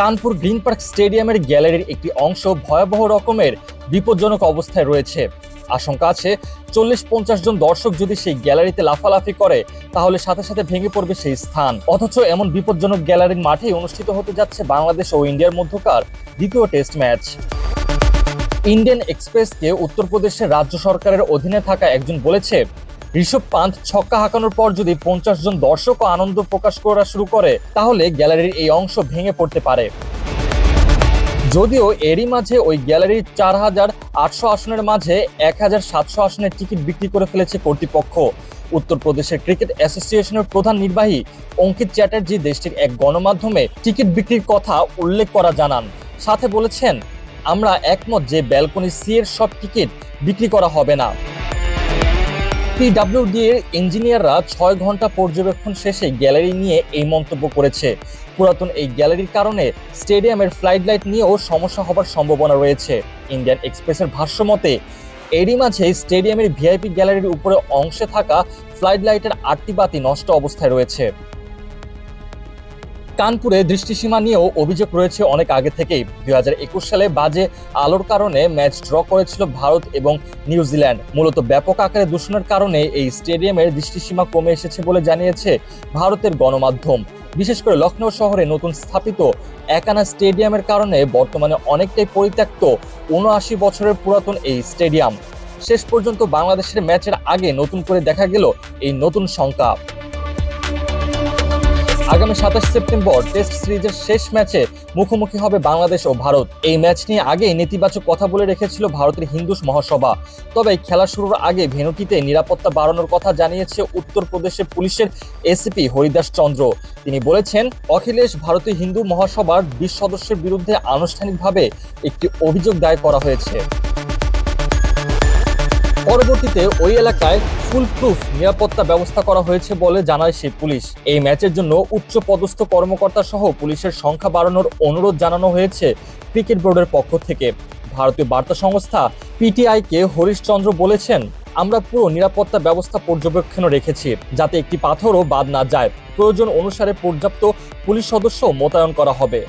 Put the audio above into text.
Kanpur green park স্টেডিয়ামের গ্যালারির একটি অংশ ভয়াবহ রকমের বিপজ্জনক অবস্থায় রয়েছে। আশঙ্কা আছে, চল্লিশ পঞ্চাশ জন দর্শক যদি সেই গ্যালারিতে লাফালাফি করে, তাহলে সাথে সাথে ভেঙে পড়বে সেই স্থান। অথচ এমন বিপজ্জনক গ্যালারির মাঠেই অনুষ্ঠিত হতে যাচ্ছে বাংলাদেশ ও ইন্ডিয়ার মধ্যকার দ্বিতীয় টেস্ট ম্যাচ। ইন্ডিয়ান এক্সপ্রেসকে উত্তরপ্রদেশের রাজ্য সরকারের অধীনে থাকা একজন বলেছে ঋষভ পান্থ ছক্কা হাঁকানোর পর যদি পঞ্চাশ জন দর্শকও আনন্দ প্রকাশ করা শুরু করে, তাহলে গ্যালারির এই অংশ ভেঙে পড়তে পারে। যদিও এরই মাঝে ওই গ্যালারির চার হাজার আটশো আসনের মাঝে এক হাজার সাতশো আসনের টিকিট বিক্রি করে ফেলেছে কর্তৃপক্ষ। উত্তরপ্রদেশের ক্রিকেট অ্যাসোসিয়েশনের প্রধান নির্বাহী অঙ্কিত চ্যাটার্জি দেশটির এক গণমাধ্যমে টিকিট বিক্রির কথা উল্লেখ করা জানান। সাথে বলেছেন, আমরা একমত যে ব্যালকনি সি এর সব টিকিট বিক্রি করা হবে না। পিডাব্লিউডি এর ইঞ্জিনিয়াররা ছয় ঘণ্টা পর্যবেক্ষণ শেষে গ্যালারি নিয়ে এই মন্তব্য করেছে। পুরাতন এই গ্যালারির কারণে স্টেডিয়ামের ফ্লাইট লাইট নিয়েও সমস্যা হবার সম্ভাবনা রয়েছে। ইন্ডিয়ান এক্সপ্রেসের ভাষ্য মতে, এরই মাঝে স্টেডিয়ামের ভিআইপি গ্যালারির উপরে অংশে থাকা ফ্লাইট লাইটের আটটি বাতি নষ্ট অবস্থায় রয়েছে। কানপুরে দৃষ্টিসীমা নিয়েও অভিযোগ রয়েছে অনেক আগে থেকেই। দুই হাজার একুশ সালে বাজে আলোর কারণে ম্যাচ ড্র করেছিল ভারত এবং নিউজিল্যান্ড মূলত ব্যাপক আকারে দূষণের কারণে এই স্টেডিয়ামের দৃষ্টিসীমা কমে এসেছে বলে জানিয়েছে ভারতের গণমাধ্যম। বিশেষ করে লখনৌ শহরে নতুন স্থাপিত একানা স্টেডিয়ামের কারণে বর্তমানে অনেকটাই পরিত্যক্ত উনআশি বছরের পুরাতন এই স্টেডিয়াম। শেষ পর্যন্ত বাংলাদেশের ম্যাচের আগে নতুন করে দেখা গেল এই নতুন সংখ্যা আগামী সাতাশ সেপ্টেম্বর টেস্ট সিরিজের শেষ ম্যাচে মুখোমুখি হবে বাংলাদেশ ও ভারত। এই ম্যাচ নিয়ে আগে নেতিবাচক কথা বলে রেখেছিল ভারতের হিন্দুস মহাসভা। তবে খেলা শুরুর আগে ভেনুটিতে নিরাপত্তা বাড়ানোর কথা জানিয়েছে উত্তরপ্রদেশের পুলিশের এসিপি হরিদাস চন্দ্র। তিনি বলেছেন, অখিলেশ ভারতীয় হিন্দু মহাসভার বিশ সদস্যের বিরুদ্ধে আনুষ্ঠানিকভাবে একটি অভিযোগ দায়ের করা হয়েছে। পরবর্তীতে ওই এলাকায় ফুল প্রুফ নিরাপত্তা ব্যবস্থা করা হয়েছে বলে জানায় সেই পুলিশ। এই ম্যাচের জন্য উচ্চ পদস্থ কর্মকর্তা সহ পুলিশের সংখ্যা বাড়ানোর অনুরোধ জানানো হয়েছে ক্রিকেট বোর্ডের পক্ষ থেকে। ভারতীয় বার্তা সংস্থা পিটিআইকে হরিশচন্দ্র বলেছেন, আমরা পুরো নিরাপত্তা ব্যবস্থা পর্যবেক্ষণে রেখেছি, যাতে একটি পাথরও বাদ না যায়। প্রয়োজন অনুসারে পর্যাপ্ত পুলিশ সদস্য মোতায়েন করা হবে।